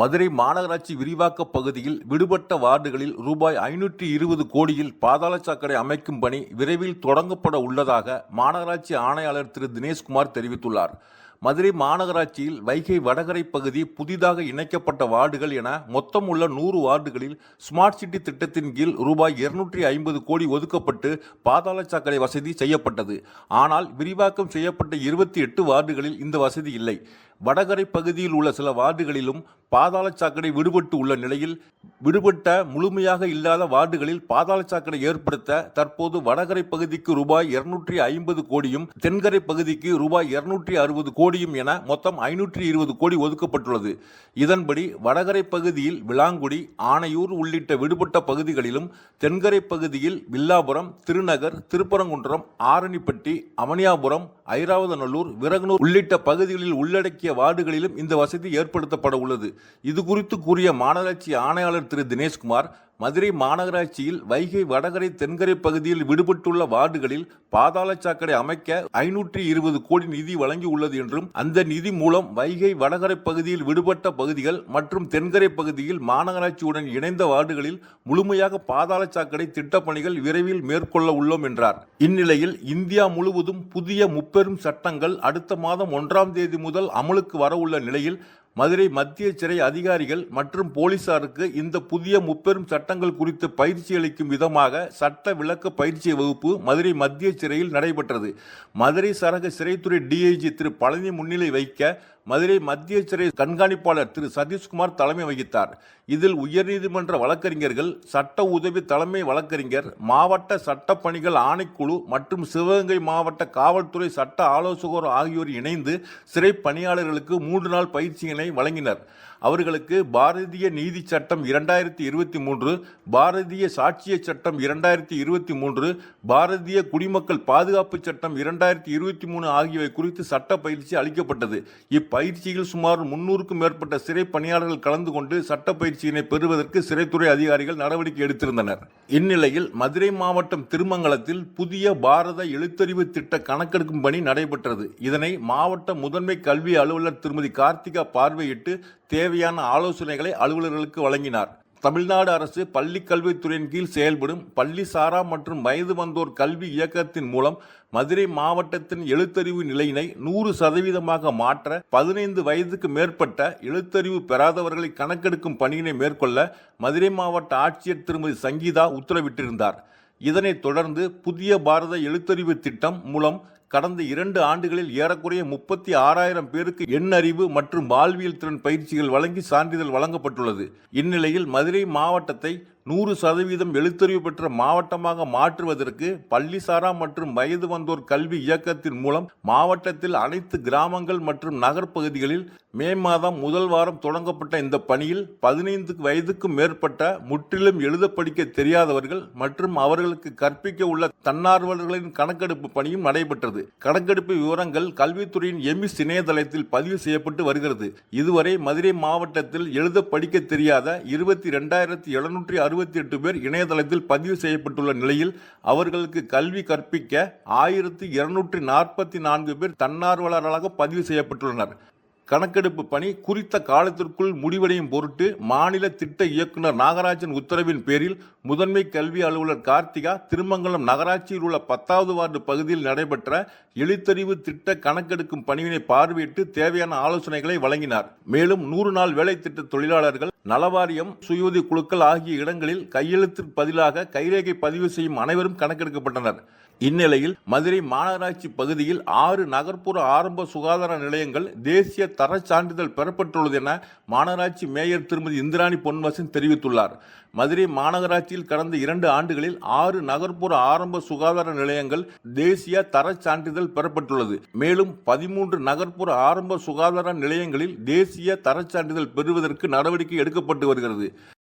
மதுரை மாநகராட்சி விரிவாக்க பகுதியில் விடுபட்ட வார்டுகளில் ரூபாய் ஐநூற்றி இருபது கோடியில் பாதாள சாக்கடை அமைக்கும் பணி விரைவில் தொடங்கப்பட உள்ளதாக மாநகராட்சி ஆணையாளர் திரு. தினேஷ்குமார் தெரிவித்துள்ளார். மதுரை மாநகராட்சியில் வைகை வடகரை பகுதி புதிதாக இணைக்கப்பட்ட வார்டுகள் என மொத்தம் உள்ள நூறு வார்டுகளில் ஸ்மார்ட் சிட்டி திட்டத்தின் கீழ் ரூபாய் இருநூற்றி ஐம்பது கோடி ஒதுக்கப்பட்டு பாதாள சாக்கடை வசதி செய்யப்பட்டது. ஆனால் விரிவாக்கம் செய்யப்பட்ட இருபத்தி எட்டு வார்டுகளில் இந்த வசதி இல்லை. வடகரை பகுதியில் உள்ள சில வார்டுகளிலும் பாதாள சாக்கடை விடுபட்டு உள்ள நிலையில் விடுபட்ட முழுமையாக இல்லாத வார்டுகளில் பாதாள சாக்கடை ஏற்படுத்த தற்போது வடகரை பகுதிக்கு ரூபாய் இருநூற்றி ஐம்பது கோடியும் தென்கரை பகுதிக்கு ரூபாய் இருநூற்றி அறுபது கோடியும் என மொத்தம் ஐநூற்றி இருபது கோடி ஒதுக்கப்பட்டுள்ளது. இதன்படி வடகரை பகுதியில் விளாங்குடி ஆனையூர் உள்ளிட்ட விடுபட்ட பகுதிகளிலும் தென்கரை பகுதியில் வில்லாபுரம் திருநகர் திருப்பரங்குன்றம் ஆரணிப்பட்டி அவனியாபுரம் ஐராவதநல்லூர் விரகனூர் உள்ளிட்ட பகுதிகளில் உள்ளடக்கிய வார்டுகளிலும் இந்த வசதி ஏற்படுத்தப்பட உள்ளது. இது குறித்து கூறிய மாநகராட்சி ஆணையாளர் திரு தினேஷ்குமார் மதுரை மாநகராட்சியில் வைகை வடகரை தென்கரை பகுதியில் விடுபட்டுள்ள வார்டுகளில் பாதாள சாக்கடை அமைக்க ஐநூற்றி இருபது கோடி நிதி வழங்கியுள்ளது என்றும் அந்த நிதி மூலம் வைகை வடகரை பகுதியில் விடுபட்ட பகுதிகள் மற்றும் தென்கரை பகுதியில் மாநகராட்சியுடன் இணைந்த வார்டுகளில் முழுமையாக பாதாள சாக்கடை திட்டப்பணிகள் விரைவில் மேற்கொள்ள உள்ளோம் என்றார். இந்நிலையில் இந்தியா முழுவதும் புதிய முப்பெரும் சட்டங்கள் அடுத்த மாதம் ஒன்றாம் தேதி முதல் அமலுக்கு வரவுள்ள நிலையில் மதுரை மத்திய சிறை அதிகாரிகள் மற்றும் போலீசாருக்கு இந்த புதிய முப்பெரும் சட்டங்கள் குறித்து பயிற்சி அளிக்கும் விதமாக சட்ட விளக்க பயிற்சி வகுப்பு மதுரை மத்திய சிறையில் நடைபெற்றது. மதுரை சரக சிறைத்துறை டிஐஜி திரு பழனி முன்னிலை வைக்க மதுரை மத்திய சிறை கண்காணிப்பாளர் திரு சதீஷ்குமார் தலைமை வகித்தார். இதில் உயர்நீதிமன்ற வழக்கறிஞர்கள் சட்ட உதவி தலைமை வழக்கறிஞர் மாவட்ட சட்டப்பணிகள் ஆணைக்குழு மற்றும் சிவகங்கை மாவட்ட காவல்துறை சட்ட ஆலோசகர் ஆகியோர் இணைந்து சிறை பணியாளர்களுக்கு மூன்று நாள் பயிற்சியினை வழங்கினர். அவர்களுக்கு பாரதிய நீதி சட்டம் இரண்டாயிரத்தி இருபத்தி மூன்று பாரதிய சாட்சிய சட்டம் இரண்டாயிரத்தி இருபத்தி மூன்று பாரதிய குடிமக்கள் பாதுகாப்பு சட்டம் இரண்டாயிரத்தி இருபத்தி மூணு ஆகியவை குறித்து சட்ட பயிற்சி அளிக்கப்பட்டது. இப்பயிற்சியில் சுமார் முன்னூறுக்கும் மேற்பட்ட சிறை பணியாளர்கள் கலந்து கொண்டு சட்ட பயிற்சியினை பெறுவதற்கு சிறைத்துறை அதிகாரிகள் நடவடிக்கை எடுத்திருந்தனர். இந்நிலையில் மதுரை மாவட்டம் திருமங்கலத்தில் புதிய பாரத எழுத்தறிவு திட்ட கணக்கெடுக்கும் பணி நடைபெற்றது. இதனை மாவட்ட முதன்மை கல்வி அலுவலர் திருமதி கார்த்திகா பார்வையிட்டு தேவையான ஆலோசனைகளை அலுவலர்களுக்கு வழங்கினார். தமிழ்நாடு அரசு பள்ளி கல்வித்துறையின் கீழ் செயல்படும் பள்ளி சாரா மற்றும் வயது வந்தோர் கல்வி இயக்கத்தின் மூலம் மதுரை மாவட்டத்தின் எழுத்தறிவு நிலையினை நூறு சதவீதமாக மாற்ற பதினைந்து வயதுக்கு மேற்பட்ட எழுத்தறிவு பெறாதவர்களை கணக்கெடுக்கும் பணியினை மேற்கொள்ள மதுரை மாவட்ட ஆட்சியர் திருமதி சங்கீதா உத்தரவிட்டிருந்தார். இதனைத் தொடர்ந்து புதிய பாரத எழுத்தறிவு திட்டம் மூலம் கடந்த இரண்டு ஆண்டுகளில் ஏறக்குறைய முப்பத்தி ஆறாயிரம் பேருக்கு எண்ணறிவு மற்றும் வாழ்வியல் திறன் பயிற்சிகள் வழங்கி சான்றிதழ் வழங்கப்பட்டுள்ளது. இந்நிலையில் மதுரை மாவட்டத்தை நூறு சதவீதம் எழுத்தறிவு பெற்ற மாவட்டமாக மாற்றுவதற்கு பள்ளிசாரா மற்றும் வயது வந்தோர் கல்வி இயக்கத்தின் மூலம் மாவட்டத்தில் அனைத்து கிராமங்கள் மற்றும் நகர்ப்பகுதிகளில் மே மாதம் முதல் வாரம் தொடங்கப்பட்ட இந்த பணியில் பதினைந்து வயதுக்கும் மேற்பட்ட முற்றிலும் எழுத படிக்க தெரியாதவர்கள் மற்றும் அவர்களுக்கு கற்பிக்க உள்ள தன்னார்வலர்களின் கணக்கெடுப்பு பணியும் நடைபெற்றது. கணக்கெடுப்பு விவரங்கள் கல்வித்துறையின் எமிஸ் இணையதளத்தில் பதிவு செய்யப்பட்டு வருகிறது. இதுவரை மதுரை மாவட்டத்தில் எழுத படிக்க தெரியாத இருபத்தி ரெண்டாயிரத்தி எழுநூற்றி அறுபத்தி எட்டு பேர் இணையதளத்தில் பதிவு செய்யப்பட்டுள்ள நிலையில் அவர்களுக்கு கல்வி கற்பிக்க ஆயிரத்தி இருநூற்றி நாற்பத்தி நான்கு பேர் தன்னார்வலர்களாக பதிவு செய்யப்பட்டுள்ளனர். கணக்கெடுப்பு பணி குறித்த காலத்திற்குள் முடிவடையும் பொருட்டு மாநில திட்ட இயக்குனர் நாகராஜன் உத்தரவின் பேரில் முதன்மை கல்வி அலுவலர் கார்த்திகா திருமங்கலம் நகராட்சியில் உள்ள பத்தாவது வார்டு பகுதியில் நடைபெற்ற எழுத்தறிவு திட்ட கணக்கெடுக்கும் பணியினை பார்வையிட்டு தேவையான ஆலோசனைகளை வழங்கினார். மேலும் நூறு நாள் வேலை திட்ட தொழிலாளர்கள் நலவாரியம் சுயோதி குழுக்கள் ஆகிய இடங்களில் கையெழுத்திற்கு பதிலாக கைரேகை பதிவு செய்யும் அனைவரும் கணக்கெடுக்கப்பட்டனர். இந்நிலையில் மதுரை மாநகராட்சி பகுதியில் ஆறு நகர்ப்புற ஆரம்ப சுகாதார நிலையங்கள் தேசிய தர சான்றிதழ் பெறப்பட்டுள்ளது என மாநகராட்சி மேயர் திருமதி இந்திராணி பொன்வசன் தெரிவித்துள்ளார். மதுரை மாநகராட்சியில் கடந்த இரண்டு ஆண்டுகளில் ஆறு நகர்ப்புற ஆரம்ப சுகாதார நிலையங்கள் தேசிய தர சான்றிதழ் பெறப்பட்டுள்ளது. மேலும் பதிமூன்று நகர்ப்புற ஆரம்ப சுகாதார நிலையங்களில் தேசிய தர சான்றிதழ் பெறுவதற்கு நடவடிக்கை எடுக்கப்பட்டு வருகிறது.